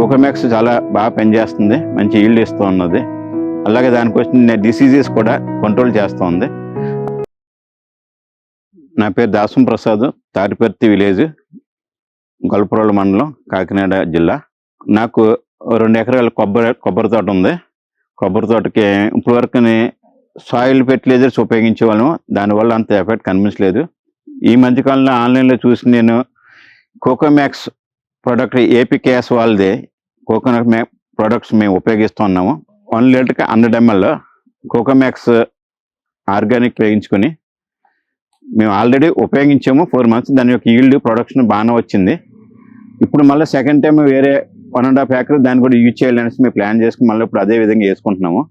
కోకోమ్యాక్స్ చాలా బాగా పనిచేస్తుంది. మంచి ఈల్డ్ ఇస్తూ ఉన్నది. అలాగే దానికి వచ్చిన డిసీజెస్ కూడా కంట్రోల్ చేస్తూ ఉంది నా పేరు దాసం ప్రసాద్. తాటిపర్తి విలేజ్ గొల్పరోళ్ళ మండలం కాకినాడ జిల్లా. నాకు రెండు ఎకరాల కొబ్బరి కొబ్బరి తోట ఉంది. కొబ్బరి తోటకి ఇప్పటి వరకు సాయిల్ ఫెర్టిలైజర్స్ ఉపయోగించే వాళ్ళము దానివల్ల అంత ఎఫెక్ట్ కనిపించలేదు. ఈ మధ్యకాలంలో ఆన్లైన్లో చూసి నేను కోకోమ్యాక్స్ ప్రోడక్ట్ ఏపీకేఎస్ వాళ్ళది. కోకోనట్ మే ప్రొడక్ట్స్ మేము ఉపయోగిస్తున్నాము. వన్ లీటర్కి హండ్రెడ్ ఎంఎల్ కోకోమ్యాక్స్ ఆర్గానిక్ వేయించుకొని మేము ఆల్రెడీ ఉపయోగించాము ఫోర్ మంత్స్ దాని యొక్క ఈల్డ్ ప్రొడక్షన్ బాగానే వచ్చింది. ఇప్పుడు మళ్ళీ సెకండ్ టైం వేరే వన్ అండ్ హాఫ్ ఏకర్ దాన్ని కూడా యూజ్ చేయాలనేసి మేము ప్లాన్ చేసుకుని మళ్ళీ ఇప్పుడు అదే విధంగా వేసుకుంటున్నాము.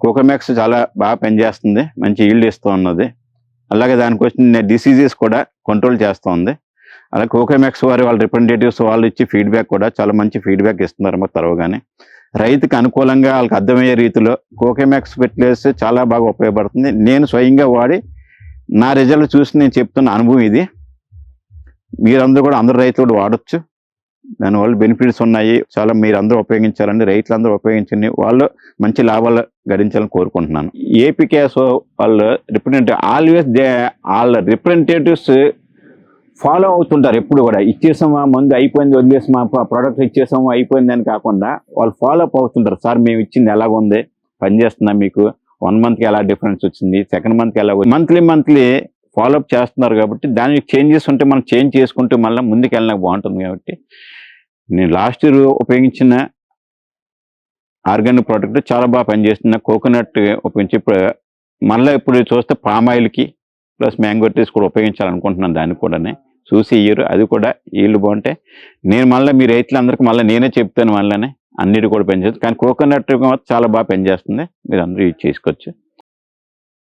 కోకోమ్యాక్స్ చాలా బాగా పనిచేస్తుంది. మంచి ఈల్డ్ ఇస్తూ ఉన్నది. అలాగే దానికి వచ్చిన డిసీజెస్ కూడా కంట్రోల్ చేస్తూ ఉంది. అలా కోకోమ్యాక్స్ వారి వాళ్ళ రిప్రజెంటేటివ్స్ వాళ్ళు ఇచ్చి ఫీడ్బ్యాక్ కూడా చాలా మంచి ఫీడ్బ్యాక్ ఇస్తున్నారు మాకు తర్వగానే. రైతుకు అనుకూలంగా వాళ్ళకి అర్థమయ్యే రీతిలో కోకోమ్యాక్స్ ఫెర్టిలైజర్స్ చాలా బాగా ఉపయోగపడుతుంది. నేను స్వయంగా వాడి నా రిజల్ట్ చూసి నేను చెప్తున్న అనుభవం ఇది. మీరందరూ కూడా అందరు రైతులు కూడా వాడచ్చు. దానివల్ల బెనిఫిట్స్ ఉన్నాయి. చాలా మీరందరూ ఉపయోగించాలండి. ఉపయోగించాలని రైతులందరూ ఉపయోగించండి. వాళ్ళు మంచి లాభాలు గడించాలని కోరుకుంటున్నాను. ఏపీకేఎస్ వాళ్ళు రిప్రజెంటేటివ్ ఆల్వేస్ దే వాళ్ళ రిప్రజెంటేటివ్స్ ఫాలో అవుతుంటారు ఎప్పుడు కూడా. ఇచ్చేసామా మందు అయిపోయింది వదిలేసామా ప్రోడక్ట్ ఇచ్చేసాము అయిపోయింది అని కాకుండా వాళ్ళు ఫాలో అప్ అవుతుంటారు. సార్ మేము ఇచ్చింది ఎలాగుంది? పనిచేస్తుందా మీకు? వన్ మంత్కి ఎలా డిఫరెన్స్ వచ్చింది? సెకండ్ మంత్కి ఎలా మంత్లీ మంత్లీ ఫాలో అప్ చేస్తున్నారు కాబట్టి దానికి చేంజెస్ ఉంటే మనం చేంజ్ చేసుకుంటూ మళ్ళీ ముందుకు వెళ్ళినా బాగుంటుంది కాబట్టి నేను లాస్ట్ ఇయర్ ఉపయోగించిన ఆర్గానిక్ ప్రోడక్ట్ చాలా బాగా పనిచేస్తుంది. కోకోనట్ ఉపయోగించి ఇప్పుడు మళ్ళీ ఇప్పుడు చూస్తే పామ్ ఆయిల్కి ప్లస్ మ్యాంగో ట్రీస్ కూడా ఉపయోగించాలనుకుంటున్నాను దాన్ని కూడానే. చూసి ఇయ్యరు. అది కూడా వీళ్ళు బాగుంటే నేను మళ్ళీ మీ రైతులందరికీ మళ్ళీ నేనే చెప్తాను మళ్ళీ అన్నిటి కూడా పెంచవచ్చు కానీ కోకోనట్ చాలా బాగా పెంచేస్తుంది. మీరు అందరూ యూజ్ చేసుకోవచ్చు.